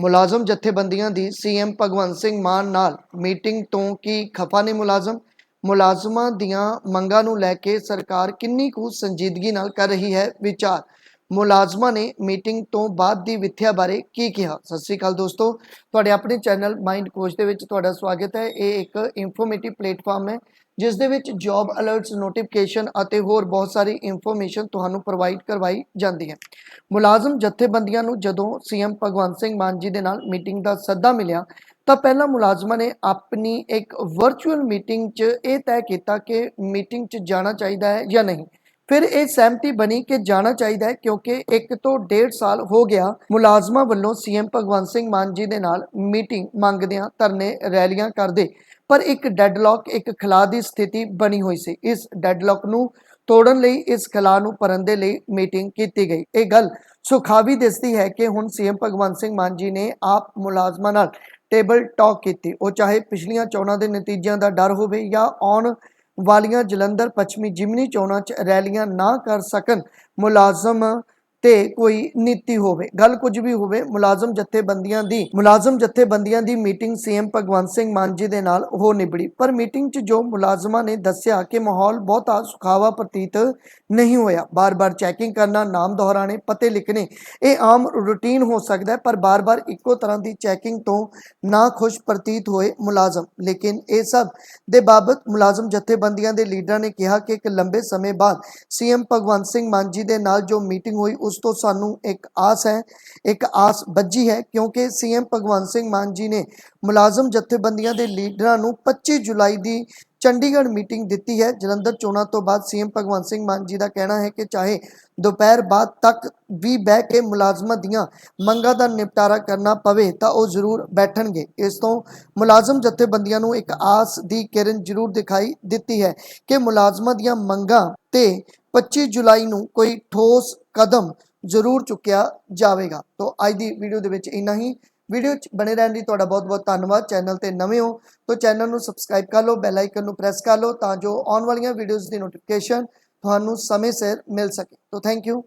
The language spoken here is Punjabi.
ਮੁਲਾਜ਼ਮ ਜਥੇਬੰਦੀਆਂ ਦੀ ਸੀਐਮ ਭਗਵੰਤ ਸਿੰਘ ਮਾਨ ਨਾਲ ਮੀਟਿੰਗ ਤੋਂ ਕੀ ਖਫਾ ਨੇ ਮੁਲਾਜ਼ਮ? ਮੁਲਾਜ਼ਮਾਂ ਦੀਆਂ ਮੰਗਾਂ ਨੂੰ ਲੈ ਕੇ ਸਰਕਾਰ ਕਿੰਨੀ ਕੁ ਸੰਜੀਦਗੀ ਨਾਲ ਕਰ ਰਹੀ ਹੈ? ਵਿਚਾਰ ਮੁਲਾਜ਼ਮਾਂ ਨੇ ਮੀਟਿੰਗ ਤੋਂ ਬਾਅਦ ਦੀ ਵਿਥਿਆ ਬਾਰੇ ਕੀ ਕਿਹਾ? ਸਤਿ ਸ੍ਰੀ ਅਕਾਲ ਦੋਸਤੋ। ਤੁਹਾਡੇ ਆਪਣੇ ਚੈਨਲ ਮਾਈਂਡ ਕੋਚ ਦੇ ਵਿੱਚ ਤੁਹਾਡਾ ਸਵਾਗਤ ਹੈ। ਇਹ ਇੱਕ ਇਨਫੋਰਮੇਟਿਵ ਪਲੇਟਫਾਰਮ ਹੈ, ਜਿਸ ਦੇ ਵਿੱਚ ਜੌਬ ਅਲਰਟਸ ਨੋਟੀਫਿਕੇਸ਼ਨ ਅਤੇ ਹੋਰ ਬਹੁਤ ਸਾਰੀ ਇਨਫੋਰਮੇਸ਼ਨ ਤੁਹਾਨੂੰ ਪ੍ਰੋਵਾਈਡ ਕਰਵਾਈ ਜਾਂਦੀ ਹੈ। ਮੁਲਾਜ਼ਮ ਜਥੇਬੰਦੀਆਂ ਨੂੰ ਜਦੋਂ ਸੀਐਮ ਭਗਵੰਤ ਸਿੰਘ ਮਾਨ ਜੀ ਦੇ ਨਾਲ ਮੀਟਿੰਗ ਦਾ ਸੱਦਾ ਮਿਲਿਆ, ਤਾਂ ਪਹਿਲਾਂ ਮੁਲਾਜ਼ਮਾਂ ਨੇ ਆਪਣੀ ਇੱਕ ਵਰਚੁਅਲ ਮੀਟਿੰਗ 'ਚ ਇਹ ਤੈਅ ਕੀਤਾ ਕਿ ਮੀਟਿੰਗ 'ਚ ਜਾਣਾ ਚਾਹੀਦਾ ਹੈ ਜਾਂ ਨਹੀਂ। ਫਿਰ ਇਹ ਸਹਿਮਤੀ ਬਣੀ ਕਿ ਜਾਣਾ ਚਾਹੀਦਾ ਹੈ ਕਿਉਂਕਿ ਇੱਕ ਤੋਂ ਡੇਢ ਸਾਲ ਹੋ ਗਿਆ ਮੁਲਾਜ਼ਮਾਂ ਵੱਲੋਂ ਸੀਐਮ ਭਗਵੰਤ ਸਿੰਘ ਮਾਨ ਜੀ ਦੇ ਨਾਲ ਮੀਟਿੰਗ ਮੰਗਦਿਆਂ ਧਰਨੇ ਰੈਲੀਆਂ ਕਰਦੇ, ਪਰ ਇੱਕ ਡੈਡਲੌਕ, ਇੱਕ ਖਲਾ ਦੀ ਸਥਿਤੀ ਬਣੀ ਹੋਈ ਸੀ। ਇਸ ਡੈਡਲੌਕ ਨੂੰ ਤੋੜਨ ਲਈ, ਇਸ ਖਲਾ ਨੂੰ ਭਰਨ ਦੇ ਲਈ ਮੀਟਿੰਗ ਕੀਤੀ ਗਈ। ਇਹ ਗੱਲ ਸੁਖਾਵੀ ਦਿਸਦੀ ਹੈ ਕਿ ਹੁਣ ਸੀਐਮ ਭਗਵੰਤ ਸਿੰਘ ਮਾਨ ਜੀ ਨੇ ਆਪ ਮੁਲਾਜ਼ਮਾਂ ਨਾਲ ਟੇਬਲ ਟਾਕ ਕੀਤੀ। ਉਹ ਚਾਹੇ ਪਿਛਲੀਆਂ ਚੋਣਾਂ ਦੇ ਨਤੀਜਿਆਂ ਦਾ ਡਰ ਹੋਵੇ ਜਾਂ ਆਉਣ ਵਾਲੀਆਂ ਜਲੰਧਰ ਪੱਛਮੀ ਜਿਮਨੀ ਚੋਣਾਂ 'ਚ ਰੈਲੀਆਂ ਨਾ ਕਰ ਸਕਣ ਮੁਲਾਜ਼ਮ ਤੇ ਕੋਈ ਨੀਤੀ ਹੋਵੇ, ਗੱਲ ਕੁਝ ਵੀ ਹੋਵੇ, ਮੁਲਾਜ਼ਮ ਜਥੇਬੰਦੀਆਂ ਦੀ, ਮੁਲਾਜ਼ਮ ਜਥੇਬੰਦੀਆਂ ਦੀ ਮੀਟਿੰਗ ਸੀਐਮ ਭਗਵੰਤ ਸਿੰਘ ਮਾਨ ਜੀ ਦੇ ਨਾਲ ਹੋ ਨਿਬੜੀ। ਪਰ ਮੀਟਿੰਗ 'ਚ ਜੋ ਮੁਲਾਜ਼ਮਾਂ ਨੇ ਦੱਸਿਆ ਕਿ ਮਾਹੌਲ ਬਹੁਤਾ ਸੁਖਾਵਾ ਪ੍ਰਤੀਤ ਨਹੀਂ ਹੋਇਆ। ਬਾਰ-ਬਾਰ ਚੈਕਿੰਗ ਕਰਨਾ, ਨਾਮ ਦੁਹਰਾਣੇ ਪਤੇ ਲਿਖਣੇ, ਇਹ ਆਮ ਰੂਟੀਨ ਹੋ ਸਕਦਾ ਹੈ, ਪਰ ਬਾਰ-ਬਾਰ ਇੱਕੋ ਤਰ੍ਹਾਂ ਦੀ ਚੈਕਿੰਗ ਤੋਂ ਨਾ ਖੁਸ਼ ਪ੍ਰਤੀਤ ਹੋਏ ਮੁਲਾਜ਼ਮ। ਲੇਕਿਨ ਇਹ ਸਭ ਦੇ ਬਾਬਤ ਮੁਲਾਜ਼ਮ ਜਥੇਬੰਦੀਆਂ ਦੇ ਲੀਡਰਾਂ ਨੇ ਕਿਹਾ ਕਿ ਇੱਕ ਲੰਬੇ ਸਮੇਂ ਬਾਅਦ ਸੀਐਮ ਭਗਵੰਤ ਸਿੰਘ ਮਾਨ ਜੀ ਦੇ ਨਾਲ ਜੋ ਮੀਟਿੰਗ ਹੋਈ ਉਸ ਤੋਂ ਸਾਨੂੰ ਇੱਕ ਆਸ ਹੈ, ਇੱਕ ਆਸ ਬੱਜੀ ਹੈ ਕਿਉਂਕਿ ਸੀਐਮ ਭਗਵੰਤ ਸਿੰਘ ਮਾਨ ਜੀ ਨੇ ਮੁਲਾਜ਼ਮ ਜਥੇਬੰਦੀਆਂ ਦੇ ਲੀਡਰਾਂ ਨੂੰ 25 ਜੁਲਾਈ ਦੀ ਚੰਡੀਗੜ੍ਹ ਮੀਟਿੰਗ ਦਿੱਤੀ ਹੈ। ਜਲੰਧਰ ਚੋਣਾਂ ਤੋਂ ਬਾਅਦ ਸੀਐਮ ਭਗਵੰਤ ਸਿੰਘ ਮਾਨ ਜੀ ਦਾ ਕਹਿਣਾ ਹੈ ਕਿ ਚਾਹੇ ਦੁਪਹਿਰ ਬਾਅਦ ਤੱਕ ਵੀ ਬਹਿ ਕੇ ਮੁਲਾਜ਼ਮਾਂ ਦੀਆਂ ਮੰਗਾਂ ਦਾ ਨਿਪਟਾਰਾ ਕਰਨਾ ਪਵੇ ਤਾਂ ਉਹ ਜ਼ਰੂਰ ਬੈਠਣਗੇ। ਇਸ ਤੋਂ ਮੁਲਾਜ਼ਮ ਜਥੇਬੰਦੀਆਂ ਨੂੰ ਇੱਕ ਆਸ ਦੀ ਕਿਰਨ ਜ਼ਰੂਰ ਦਿਖਾਈ ਦਿੱਤੀ ਹੈ ਕਿ ਮੁਲਾਜ਼ਮਾਂ ਦੀਆਂ ਮੰਗਾਂ ਤੇ 25 ਜੁਲਾਈ ਨੂੰ ਕੋਈ ਠੋਸ ਕਦਮ ਜ਼ਰੂਰ ਚੁੱਕਿਆ ਜਾਵੇਗਾ। ਤੋਂ ਅੱਜ ਦੀ ਵੀਡੀਓ ਦੇ ਵਿੱਚ ਇੰਨਾ ਹੀ। ਵੀਡੀਓ 'ਚ ਬਣੇ ਰਹਿਣ ਲਈ ਤੁਹਾਡਾ ਬਹੁਤ-ਬਹੁਤ ਧੰਨਵਾਦ। ਚੈਨਲ ਤੇ ਨਵੇਂ ਹੋ ਤਾਂ ਚੈਨਲ ਨੂੰ ਸਬਸਕ੍ਰਾਈਬ ਕਰ ਲਓ, ਬੈਲ ਆਈਕਨ ਨੂੰ ਪ੍ਰੈਸ ਕਰ ਲਓ ਤਾਂ ਜੋ ਆਉਣ ਵਾਲੀਆਂ ਵੀਡੀਓਜ਼ ਦੀ ਨੋਟੀਫਿਕੇਸ਼ਨ ਤੁਹਾਨੂੰ ਸਮੇਂ ਸਿਰ ਮਿਲ ਸਕੇ। ਤੋਂ ਥੈਂਕ ਯੂ